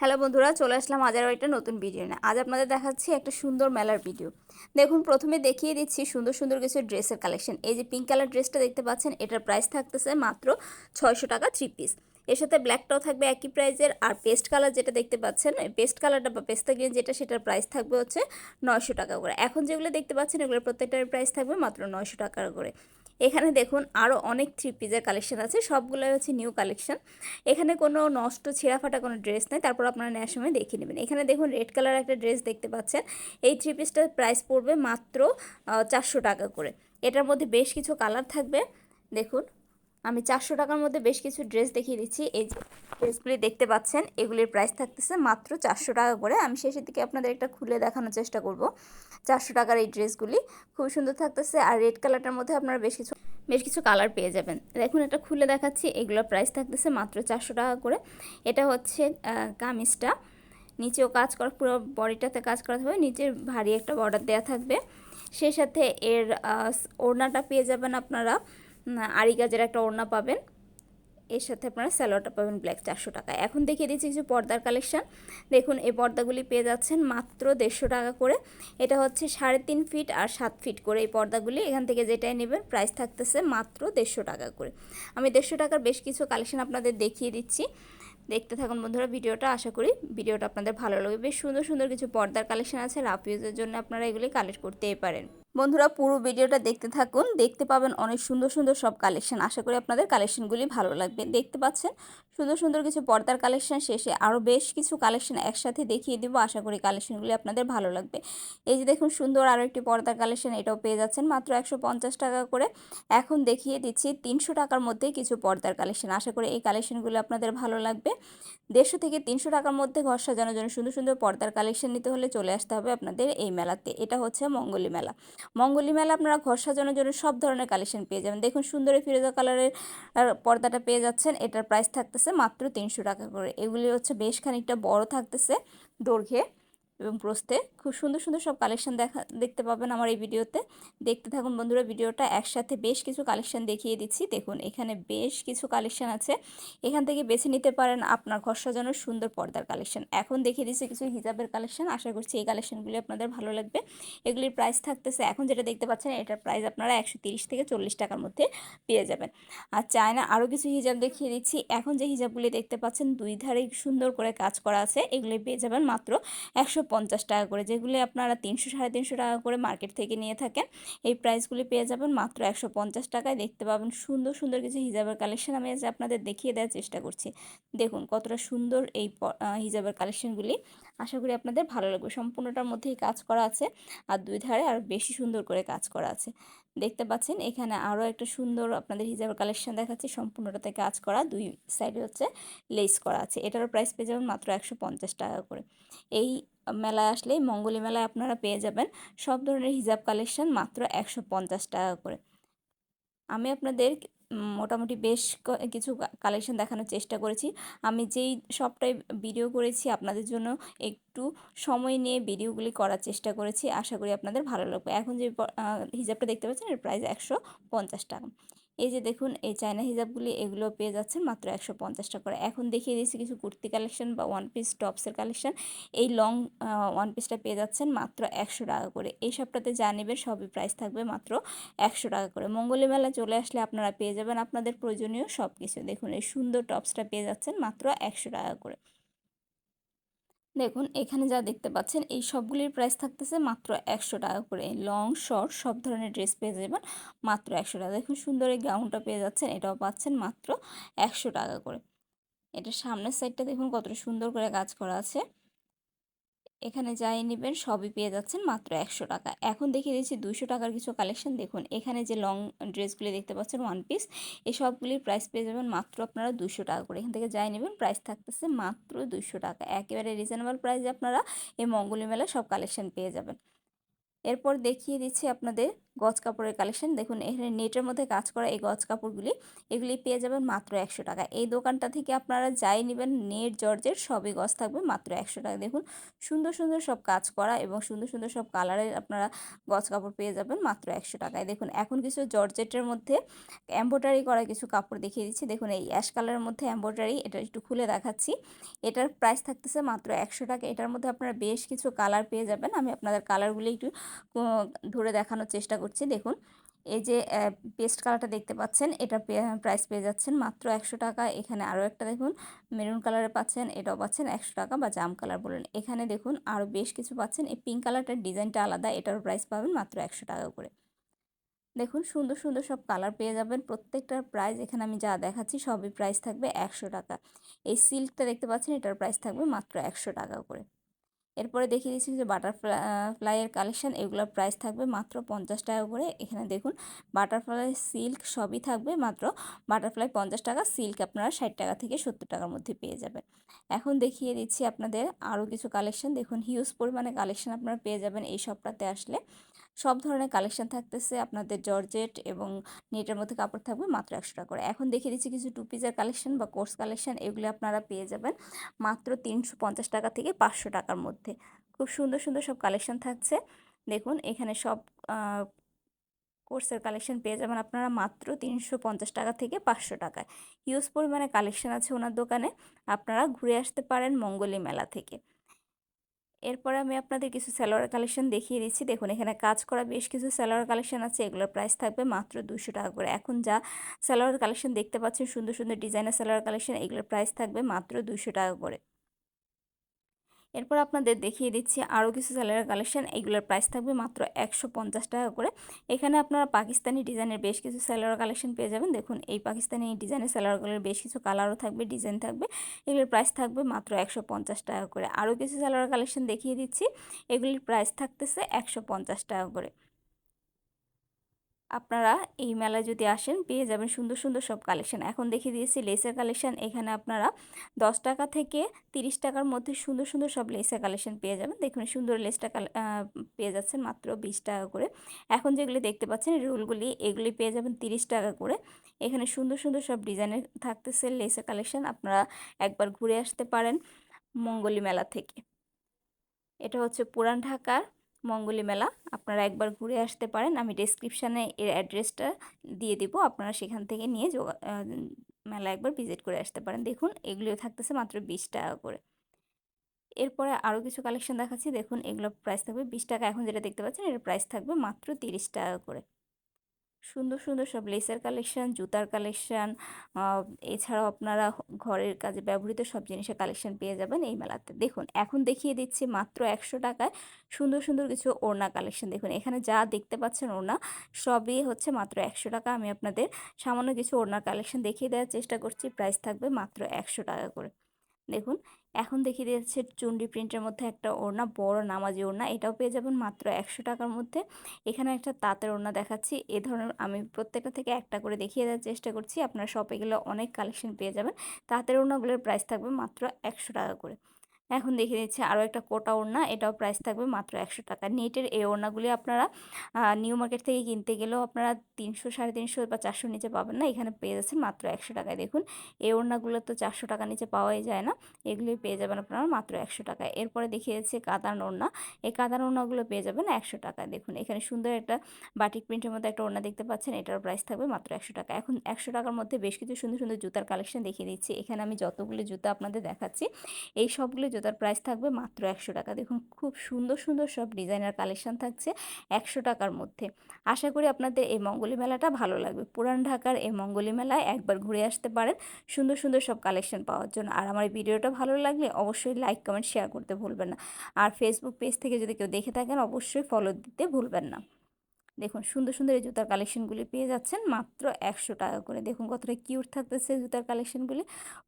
Hello বন্ধুরা, চলে আসলাম আজ আরও একটা নতুন ভিডিও নিয়ে। আজ আপনাদের দেখাচ্ছি একটা সুন্দর মেলার ভিডিও দেখুন, প্রথমে দেখিয়ে দিচ্ছি সুন্দর সুন্দর কিছু ড্রেসের কালেকশন এই যে পিঙ্ক কালার ড্রেসটা দেখতে পাচ্ছেন, এটার প্রাইস থাকতেছে মাত্র ছয়শো টাকা থ্রি পিস এর সাথে ব্ল্যাকটাও থাকবে একই প্রাইজের আর পেস্ট কালার যেটা দেখতে পাচ্ছেন পেস্ট কালারটা বা পেস্তা গ্রিন যেটা, সেটার প্রাইস থাকবে হচ্ছে নয়শো টাকা করে। এখন যেগুলো দেখতে পাচ্ছেন, এগুলোর প্রত্যেকটার প্রাইস থাকবে মাত্র নয়শো টাকা করে। এখানে দেখুন আরও অনেক থ্রি পিসের কালেকশন আছে, সবগুলোই হচ্ছে নিউ কালেকশন এখানে কোনো নষ্ট ছেঁড়া ফাটা কোনো ড্রেস নেই, তারপর আপনারা নেওয়ার সময় দেখে নেবেন। এখানে দেখুন রেড কালার একটা ড্রেস দেখতে পাচ্ছেন। এই থ্রি পিসটার প্রাইস পড়বে মাত্র চারশো টাকা করে। এটার মধ্যে বেশ কিছু কালার থাকবে। দেখুন। আমি চারশো টাকার মধ্যে বেশ কিছু ড্রেস দেখিয়ে দিচ্ছি। এই যে ড্রেসগুলি দেখতে পাচ্ছেন, এগুলির প্রাইস থাকতেছে মাত্র চারশো টাকা করে। আমি শেষের দিকে আপনাদের একটা খুলে দেখানোর চেষ্টা করব। চারশো টাকার এই ড্রেসগুলি খুব সুন্দর থাকতেছে আর রেড কালারটার মধ্যে আপনারা বেশ কিছু বেশ কিছু কালার পেয়ে যাবেন। দেখুন, এটা খুলে দেখাচ্ছি। এগুলোর প্রাইস থাকতেছে মাত্র চারশো টাকা করে। এটা হচ্ছে কামিজটা। নিচেও কাজ করা, পুরো বডিটাতে কাজ করা থাকবে নিচের ভারী একটা বর্ডার দেওয়া থাকবে। সেই সাথে এর ওড়নাটা পেয়ে যাবেন আপনারা। আরি গাজের একটা ওড়না পাবেন। এর সাথে আপনারা স্যালোয়ারটা পাবেন ব্ল্যাক চারশো টাকা এখন দেখিয়ে দিচ্ছি কিছু পর্দার কালেকশান। দেখুন, এই পর্দাগুলি পেয়ে যাচ্ছেন মাত্র দেড়শো টাকা করে। এটা হচ্ছে সাড়ে তিন ফিট আর সাত ফিট করে এই পর্দাগুলি। এখান থেকে যেটাই নেবেন, প্রাইস থাকতেছে মাত্র দেড়শো টাকা করে। আমি দেড়শো টাকার বেশ কিছু কালেকশান আপনাদের দেখিয়ে দিচ্ছি। দেখতে থাকুন বন্ধুরা ভিডিওটা। আশা করি ভিডিওটা আপনাদের ভালো লাগবে। বেশ সুন্দর সুন্দর কিছু পর্দার কালেকশন আছে। রাফ ইউজের জন্য আপনারা এগুলি কালেক্ট করতেই পারেন। বন্ধুরা পুরো ভিডিওটা দেখতে থাকুন। দেখতে পাবেন অনেক সুন্দর সুন্দর সব কালেকশন আশা করি আপনাদের কালেকশনগুলি ভালো লাগবে। দেখতে পাচ্ছেন সুন্দর সুন্দর কিছু পর্দার কালেকশন শেষে আরও বেশ কিছু কালেকশন একসাথে দেখিয়ে দিব। আশা করি কালেকশনগুলি আপনাদের ভালো লাগবে। এই যে দেখুন সুন্দর আরও একটি পর্দার কালেকশন এটাও পেয়ে যাচ্ছেন মাত্র একশো পঞ্চাশ টাকা করে। এখন দেখিয়ে দিচ্ছি তিনশো টাকার মধ্যে কিছু পর্দার কালেকশন আশা করি এই কালেকশনগুলো আপনাদের ভালো লাগবে। দেড়শো থেকে তিনশো টাকার মধ্যে ঘর সাজানোর জন্য সুন্দর সুন্দর পর্দার কালেকশন নিতে হলে চলে আসতে হবে আপনাদের এই মেলাতে। এটা হচ্ছে মঙ্গলী মেলা। মঙ্গলী মেলা আপনারা ঘর সাজানোর জন্য সব ধরনের কালেকশন পেয়ে যাবেন। দেখুন, সুন্দরী ফিরোজা কালারের পর্দাটা পেয়ে যাচ্ছেন। এটার প্রাইস থাকতেছে মাত্র তিনশো টাকা করে। এগুলি হচ্ছে বেশ খানিকটা বড় থাকতেছে দৈর্ঘ্যে। এবং প্রস্তে খুব সুন্দর সুন্দর সব কালেকশন দেখা, দেখতে পাবেন আমার এই ভিডিওতে। দেখতে থাকুন বন্ধুরা ভিডিওটা, একসাথে বেশ কিছু কালেকশন দেখিয়ে দিচ্ছি। দেখুন, এখানে বেশ কিছু কালেকশন আছে। এখান থেকে বেছে নিতে পারেন আপনার ঘর সাজানোর সুন্দর পর্দার কালেকশন এখন দেখিয়ে দিচ্ছি কিছু হিজাবের কালেকশন আশা করছি এই কালেকশনগুলি আপনাদের ভালো লাগবে। এগুলির প্রাইস থাকতেছে, এখন যেটা দেখতে পাচ্ছেন, এটার প্রাইস আপনারা একশো তিরিশ থেকে চল্লিশ টাকার মধ্যে পেয়ে যাবেন। আর চায়না আরও কিছু হিজাব দেখিয়ে দিচ্ছি। এখন যে হিজাবগুলি দেখতে পাচ্ছেন, দুই ধারে সুন্দর করে কাজ করা আছে। এগুলি পেয়ে যাবেন মাত্র একশো পঞ্চাশ টাকা করে, যেগুলি আপনারা তিনশো, সাড়ে তিনশো টাকা করে মার্কেট থেকে নিয়ে থাকেন, এই প্রাইসগুলি পেয়ে যাবেন মাত্র একশো পঞ্চাশ টাকায়। দেখতে পাবেন সুন্দর সুন্দর কিছু হিজাবের কালেকশন আমি আজ আপনাদের দেখিয়ে দেওয়ার চেষ্টা করছি। দেখুন কতটা সুন্দর এই হিজাবের কালেকশনগুলি। আশা করি আপনাদের ভালো লাগবে। সম্পূর্ণটার মধ্যেই কাজ করা আছে, আর দুই ধারে আরও বেশি সুন্দর করে কাজ করা আছে। দেখতে পাচ্ছেন এখানে আরও একটা সুন্দর আপনাদের হিজাবের কালেকশন দেখাচ্ছি। সম্পূর্ণটাতে কাজ করা, দুই সাইডে হচ্ছে লেস করা আছে। এটারও প্রাইস পেয়ে যাবেন মাত্র একশো পঞ্চাশ টাকা করে। এই মেলায় আসলেই মঙ্গলী মেলায় আপনারা পেয়ে যাবেন সব ধরনের হিজাব কালেকশন মাত্র একশো পঞ্চাশ টাকা করে। আমি আপনাদের মোটামুটি বেশ কিছু কালেকশন দেখানোর চেষ্টা করেছি। আমি যেই সবটাই ভিডিও করেছি আপনাদের জন্য একটু সময় নিয়ে ভিডিওগুলি করার চেষ্টা করেছি। আশা করি আপনাদের ভালো লাগবে। এখন যে হিজাবটা দেখতে পাচ্ছেন এর প্রাইস একশো পঞ্চাশ টাকা। এই যে দেখুন, এই চায়না হিজাবগুলি এগুলো পেয়ে যাচ্ছেন মাত্র একশো পঞ্চাশ টাকা করে। এখন দেখিয়ে দিয়েছি কিছু কুর্তি কালেকশন বা ওয়ান পিস টপসের কালেকশন। এই লং ওয়ান পিসটা পেয়ে যাচ্ছেন মাত্র একশো টাকা করে। এই সবটাতে যা নেবেন সবই প্রাইস থাকবে মাত্র একশো টাকা করে। মঙ্গলী মেলা চলে আসলে আপনারা পেয়ে যাবেন আপনাদের প্রয়োজনীয় সব কিছু দেখুন, এই সুন্দর টপসটা পেয়ে যাচ্ছেন মাত্র একশো টাকা করে। দেখুন, এখানে যা দেখতে পাচ্ছেন, এই সবগুলির প্রাইস থাকতেছে মাত্র একশো টাকা করে। লং শর্ট সব ধরনের ড্রেস পেয়ে যাবেন, মাত্র একশো টাকা। দেখুন, সুন্দর এই গাউনটা পেয়ে যাচ্ছেন, এটাও পাচ্ছেন মাত্র একশো টাকা করে। এটার সামনের সাইডটা দেখুন, কতটা সুন্দর করে কাজ করা আছে। এখানে যাই নেবেন, সবই পেয়ে যাচ্ছেন মাত্র একশো টাকা। এখন দেখিয়ে দিচ্ছি দুশো টাকার কিছু কালেকশন দেখুন, এখানে যে লং ড্রেসগুলি দেখতে পাচ্ছেন ওয়ান পিস এসবগুলির সবগুলির প্রাইস পেয়ে যাবেন মাত্র আপনারা দুশো টাকা করে। এখান থেকে যাই নেবেন প্রাইস থাকতেছে মাত্র দুশো টাকা। একেবারে রিজনেবল প্রাইসে আপনারা এই মঙ্গলী মেলায় সব কালেকশন পেয়ে যাবেন। এরপর দেখিয়ে দিচ্ছি আপনাদের গজ কাপড়ের কালেকশন দেখুন, এখানে নেটের মধ্যে কাজ করা এই গজ কাপড়গুলি, এগুলি পেয়ে যাবেন মাত্র একশো টাকা। এই দোকানটা থেকে আপনারা যাই নেবেন নেট জর্জের সবই গজ থাকবে মাত্র একশো টাকা। দেখুন, সুন্দর সুন্দর সব কাজ করা এবং সুন্দর সুন্দর সব কালারের আপনারা গজ কাপড় পেয়ে যাবেন মাত্র একশো টাকায়। দেখুন, এখন কিছু জর্জেটের মধ্যে এম্ব্রয়ডারি করা কিছু কাপড় দেখিয়ে দিচ্ছি। দেখুন, এই অ্যাশ কালারের মধ্যে এম্ব্রয়ডারি এটা একটু খুলে দেখাচ্ছি। এটার প্রাইস থাকতেছে মাত্র একশো টাকা। এটার মধ্যে আপনারা বেশ কিছু কালার পেয়ে যাবেন। আমি আপনাদের কালারগুলি একটু ধরে দেখানোর চেষ্টা করছি। দেখুন, এই যে পেস্ট কালারটা দেখতে পাচ্ছেন, এটা প্রাইস পেয়ে যাচ্ছেন মাত্র একশো টাকা। এখানে আরও একটা দেখুন মেরুন কালারে পাচ্ছেন, এটাও পাচ্ছেন একশো টাকা বা জাম কালার বলেন। এখানে দেখুন আরও বেশ কিছু পাচ্ছেন। এই পিঙ্ক কালারটার ডিজাইনটা আলাদা, এটারও প্রাইস পাবেন মাত্র একশো টাকা করে। দেখুন, সুন্দর সুন্দর সব কালার পেয়ে যাবেন। প্রত্যেকটার প্রাইস এখানে আমি যা দেখাচ্ছি, সবই প্রাইস থাকবে একশো টাকা। এই সিল্কটা দেখতে পাচ্ছেন, এটার প্রাইস থাকবে মাত্র একশো টাকা করে। এরপরে দেখিয়ে দিচ্ছি যে বাটারফ্লাইয়ের ফ্লাইয়ের কালেকশান এগুলোর প্রাইস থাকবে মাত্র পঞ্চাশ টাকা করে। এখানে দেখুন, বাটারফ্লাই সিল্ক সবই থাকবে, মাত্র বাটারফ্লাই পঞ্চাশ টাকা, সিল্ক আপনারা ষাট টাকা থেকে সত্তর টাকার মধ্যে পেয়ে যাবেন। এখন দেখিয়ে দিচ্ছি আপনাদের আরও কিছু কালেকশান, দেখুন, হিউজ পরিমাণে কালেকশান আপনারা পেয়ে যাবেন এই সবটাতে আসলে। সব ধরনের কালেকশন থাকতেছে। আপনাদের জর্জেট এবং নেটের মধ্যে কাপড় থাকবে মাত্র একশো টাকা করে। এখন দেখিয়ে দিচ্ছি কিছু টু পিসের কালেকশন বা কোর্স কালেকশন এগুলি আপনারা পেয়ে যাবেন মাত্র তিনশো পঞ্চাশ টাকা থেকে পাঁচশো টাকার মধ্যে। খুব সুন্দর সুন্দর সব কালেকশন থাকছে। দেখুন, এখানে সব কোর্সের কালেকশন পেয়ে যাবেন আপনারা মাত্র তিনশো পঞ্চাশ টাকা থেকে পাঁচশো টাকায়। হিউজ পরিমাণে কালেকশন আছে ওনার দোকানে। আপনারা ঘুরে আসতে পারেন মঙ্গলী মেলা থেকে। এরপরে আমি আপনাদের কিছু স্যালোয়ার কালেকশন দেখিয়ে দিচ্ছি। দেখুন, এখানে কাজ করা বেশ কিছু স্যালোয়ার কালেকশন আছে। এগুলোর প্রাইস থাকবে মাত্র দুশো টাকা করে। এখন যা স্যালোয়ার কালেকশন দেখতে পাচ্ছেন, সুন্দর সুন্দর ডিজাইনের স্যালোয়ার কালেকশন এগুলোর প্রাইস থাকবে মাত্র দুশো টাকা করে। এরপর আপনাদের দেখিয়ে দিচ্ছি আরও কিছু স্যালোয়ার কালেকশন এগুলোর প্রাইস থাকবে মাত্র একশো পঞ্চাশ টাকা করে। এখানে আপনারা পাকিস্তানি ডিজাইনের বেশ কিছু স্যালোয়ার কালেকশন পেয়ে যাবেন। দেখুন, এই পাকিস্তানি ডিজাইনের স্যালারগুলোর বেশ কিছু কালারও থাকবে ডিজাইন থাকবে। এগুলোর প্রাইস থাকবে মাত্র একশো পঞ্চাশ টাকা করে। আরও কিছু স্যালোয়ার কালেকশন দেখিয়ে দিচ্ছি। এগুলির প্রাইস থাকতেছে একশো পঞ্চাশ টাকা করে। আপনারা এই মেলায় যদি আসেন, পেয়ে যাবেন সুন্দর সুন্দর সব কালেকশন এখন দেখিয়ে দিয়েছি লেসের কালেকশন এখানে আপনারা দশ টাকা থেকে তিরিশ টাকার মধ্যে সুন্দর সুন্দর সব লেসের কালেকশন পেয়ে যাবেন। দেখুন সুন্দর লেসটা পেয়ে যাচ্ছেন মাত্র বিশ টাকা করে। এখন যেগুলি দেখতে পাচ্ছেন রোলগুলি এগুলি পেয়ে যাবেন তিরিশ টাকা করে। এখানে সুন্দর সুন্দর সব ডিজাইনের থাকতেছে লেসের কালেকশন আপনারা একবার ঘুরে আসতে পারেন মঙ্গলী মেলা থেকে। এটা হচ্ছে পুরান ঢাকার মঙ্গলী মেলা, আপনারা একবার ঘুরে আসতে পারেন। আমি ডেসক্রিপশানে এর অ্যাড্রেসটা দিয়ে দিব, আপনারা সেখান থেকে নিয়ে মেলা একবার ভিজিট করে আসতে পারেন। দেখুন এগুলিও থাকতেছে মাত্র বিশ টাকা করে। এরপরে আরও কিছু কালেকশন দেখাচ্ছি। দেখুন, এগুলোর প্রাইস থাকবে বিশ টাকা। এখন যেটা দেখতে পাচ্ছেন, এর প্রাইস থাকবে মাত্র তিরিশ টাকা করে। সুন্দর সুন্দর সব লেসের কালেকশান জুতার কালেকশান এছাড়াও আপনারা ঘরের কাজে ব্যবহৃত সব জিনিসের কালেকশান পেয়ে যাবেন এই মেলাতে। দেখুন, এখন দেখিয়ে দিচ্ছি মাত্র একশো টাকায় সুন্দর সুন্দর কিছু ওড়না কালেকশান দেখুন, এখানে যা দেখতে পাচ্ছেন ওড়না, সবই হচ্ছে মাত্র একশো টাকা। আমি আপনাদের সামান্য কিছু ওড়নার কালেকশান দেখিয়ে দেওয়ার চেষ্টা করছি। প্রাইস থাকবে মাত্র একশো টাকা করে। দেখুন এখন দেখিয়ে দিয়েছে চুন্ডি প্রিন্টের মধ্যে একটা ওড়না, বড় নামাজি ওড়না। এটাও পেয়ে যাবেন মাত্র একশো টাকার মধ্যে। এখানে একটা তাঁতের ওড়না দেখাচ্ছি। এ ধরনের আমি প্রত্যেকটা থেকে একটা করে দেখিয়ে দেওয়ার চেষ্টা করছি। আপনার শপে গেলে অনেক কালেকশন পেয়ে যাবেন। তাঁতের ওড়নাগুলোর প্রাইস থাকবে মাত্র একশো টাকা করে। এখন দেখিয়ে দিচ্ছে আরও একটা কোটা ওড়না, এটাও প্রাইস থাকবে মাত্র একশো টাকা। নেটের এই ওড়নাগুলি আপনারা নিউ মার্কেট থেকে কিনতে গেলেও আপনারা তিনশো, সাড়ে তিনশো বা চারশোর নিচে পাবেন না, এখানে পেয়ে যাচ্ছেন মাত্র একশো টাকায়। দেখুন, এই ওড়নাগুলো তো চারশো টাকা নিচে পাওয়াই যায় না, এগুলি পেয়ে যাবেন আপনারা মাত্র একশো টাকায়। এরপরে দেখিয়ে যাচ্ছে কাতান ওড়না, এই কাতান ওড়নাগুলো পেয়ে যাবেন একশো টাকায়। দেখুন, এখানে সুন্দর একটা বাটিক প্রিন্টের মধ্যে একটা ওড়না দেখতে পাচ্ছেন এটার প্রাইস থাকবে মাত্র একশো টাকা। এখন একশো টাকার মধ্যে বেশ কিছু সুন্দর সুন্দর জুতার কালেকশন দেখিয়ে দিচ্ছি। এখানে আমি যতগুলো জুতা আপনাদের দেখাচ্ছি, এই সবগুলি জুতার প্রাইস থাকবে মাত্র একশো টাকা। দেখুন, খুব সুন্দর সুন্দর সব ডিজাইনার কালেকশন থাকছে একশো টাকার মধ্যে। আশা করি আপনাদের এই মঙ্গলী মেলাটা ভালো লাগবে। পুরান ঢাকার এই মঙ্গলী মেলায় একবার ঘুরে আসতে পারেন সুন্দর সুন্দর সব কালেকশন পাওয়ার জন্য। আর আমার এই ভিডিওটা ভালো লাগলে অবশ্যই লাইক কমেন্ট শেয়ার করতে ভুলবেন না। আর ফেসবুক পেজ থেকে যদি কেউ দেখে থাকেন, অবশ্যই ফলো দিতে ভুলবেন না। দেখুন সুন্দর সুন্দর এই জুতার কালেকশনগুলি পেয়ে যাচ্ছেন। মাত্র একশো টাকা করে। দেখুন কতটা কিউট থাকতেছে জুতার কালেকশনগুলি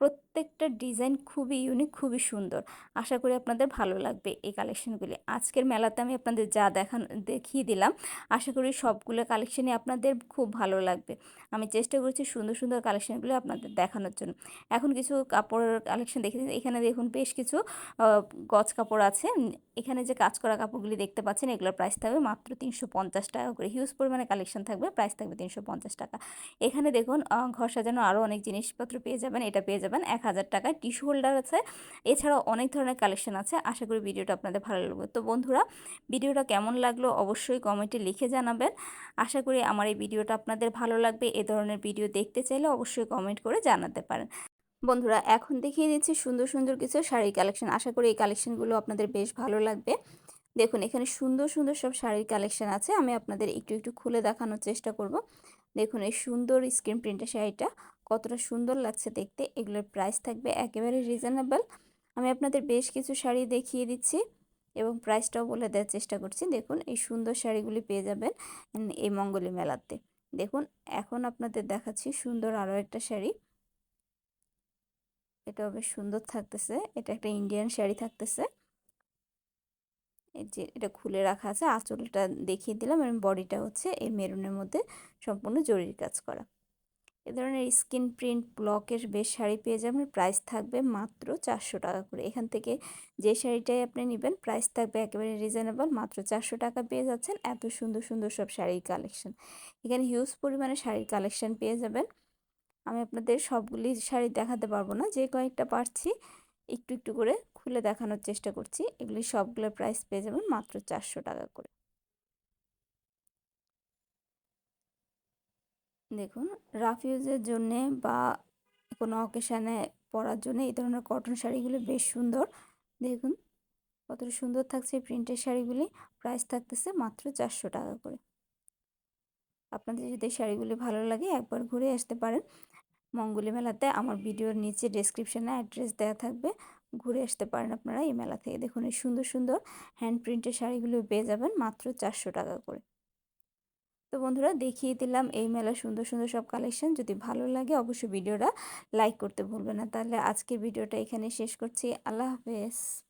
প্রত্যেকটা ডিজাইন খুবই ইউনিক খুবই সুন্দর। আশা করি আপনাদের ভালো লাগবে এই কালেকশনগুলি আজকের মেলাতে আমি আপনাদের যা দেখান, দেখিয়ে দিলাম। আশা করি সবগুলো কালেকশনই আপনাদের খুব ভালো লাগবে। আমি চেষ্টা করছি সুন্দর সুন্দর কালেকশনগুলো আপনাদের দেখানোর জন্য। এখন কিছু কাপড়ের কালেকশন দেখে এখানে দেখুন বেশ কিছু গজ কাপড় আছে। এখানে যে কাজ করা কাপড়গুলি দেখতে পাচ্ছেন, এগুলোর প্রাইস থাকবে মাত্র তিনশো পঞ্চাশ টাকা করে। হিউজ পরিমাণে কালেকশন থাকবে প্রাইস থাকবে তিনশো পঞ্চাশ টাকা। এখানে দেখুন ঘর সাজানো আরও অনেক জিনিসপত্র পেয়ে যাবেন, এটা পেয়ে যাবেন এক হাজার টাকায় টিস্যু হোল্ডার আছে, এছাড়াও অনেক ধরনের কালেকশন আছে। আশা করি ভিডিওটা আপনাদের ভালো লাগবে। তো বন্ধুরা ভিডিওটা কেমন লাগল অবশ্যই কমেন্টে লিখে জানাবেন। আশা করি আমার এই ভিডিওটা আপনাদের ভালো লাগবে। এ ধরনের ভিডিও দেখতে চাইলে অবশ্যই কমেন্ট করে জানাতে পারেন। বন্ধুরা, এখন দেখিয়ে দিচ্ছি সুন্দর সুন্দর কিছু শাড়ির কালেকশন আশা করি এই কালেকশনগুলো আপনাদের বেশ ভালো লাগবে। দেখুন, এখানে সুন্দর সুন্দর সব শাড়ির কালেকশন আছে। আমি আপনাদের একটু একটু খুলে দেখানোর চেষ্টা করব। দেখুন, এই সুন্দর স্ক্রিন প্রিন্টের শাড়িটা কতটা সুন্দর লাগছে দেখতে। এগুলোর প্রাইস থাকবে একেবারে রিজনেবল আমি আপনাদের বেশ কিছু শাড়ি দেখিয়ে দিচ্ছি এবং প্রাইসটাও বলে দেওয়ার চেষ্টা করছি। দেখুন, এই সুন্দর শাড়িগুলি পেয়ে যাবেন এই মঙ্গলী মেলাতে। দেখুন, এখন আপনাদের দেখাচ্ছি সুন্দর আরও একটা শাড়ি। এটাও বেশ সুন্দর থাকতেছে। এটা একটা ইন্ডিয়ান শাড়ি থাকতেছে। যে এটা খুলে রাখা আছে, আঁচলটা দেখিয়ে দিলাম এবং বডিটা হচ্ছে এই মেরুনের মধ্যে সম্পূর্ণ জরির কাজ করা। এ ধরনের স্কিন প্রিন্ট ব্লকের বেশ শাড়ি পেয়ে যাবেন, প্রাইস থাকবে মাত্র চারশো টাকা করে। এখান থেকে যে শাড়িটাই আপনি নেবেন, প্রাইস থাকবে একেবারে রিজনেবল, মাত্র চারশো টাকা পেয়ে যাচ্ছেন এত সুন্দর সুন্দর সব শাড়ির কালেকশন। এখানে হিউজ পরিমাণে শাড়ির কালেকশন পেয়ে যাবেন। আমি আপনাদের সবগুলি শাড়ি দেখাতে পারব না, যে কয়েকটা পারছি, একটু একটু করে খুলে দেখানোর চেষ্টা করছি। এগুলি সবগুলোর প্রাইস পেয়ে যাবেন মাত্র চারশো টাকা করে। দেখুন রাফ ইউজের জন্যে বা কোনো অকেশানে পরার জন্য এই ধরনের কটন শাড়িগুলি বেশ সুন্দর। দেখুন, কতটা সুন্দর থাকছে এই প্রিন্টের শাড়িগুলি। প্রাইস থাকতেছে মাত্র চারশো টাকা করে। আপনাদের যদি শাড়িগুলি ভালো লাগে একবার ঘুরে আসতে পারেন। মঙ্গলি মেলাতে আমার ভিডিওর নিচে ডেসক্রিপশানে অ্যাড্রেস দেওয়া থাকবে। ঘুরে আসতে পারেন আপনারা এই মেলা থেকে। দেখুন এই সুন্দর সুন্দর হ্যান্ড প্রিন্টের শাড়িগুলো পেয়ে যাবেন মাত্র চারশো টাকা করে। তো বন্ধুরা দেখিয়ে দিলাম এই মেলা সুন্দর সুন্দর সব কালেকশন যদি ভালো লাগে অবশ্যই ভিডিওটা লাইক করতে ভুলবেন না। তাহলে আজকের ভিডিওটা এখানে শেষ করছি। আল্লাহ হাফেজ।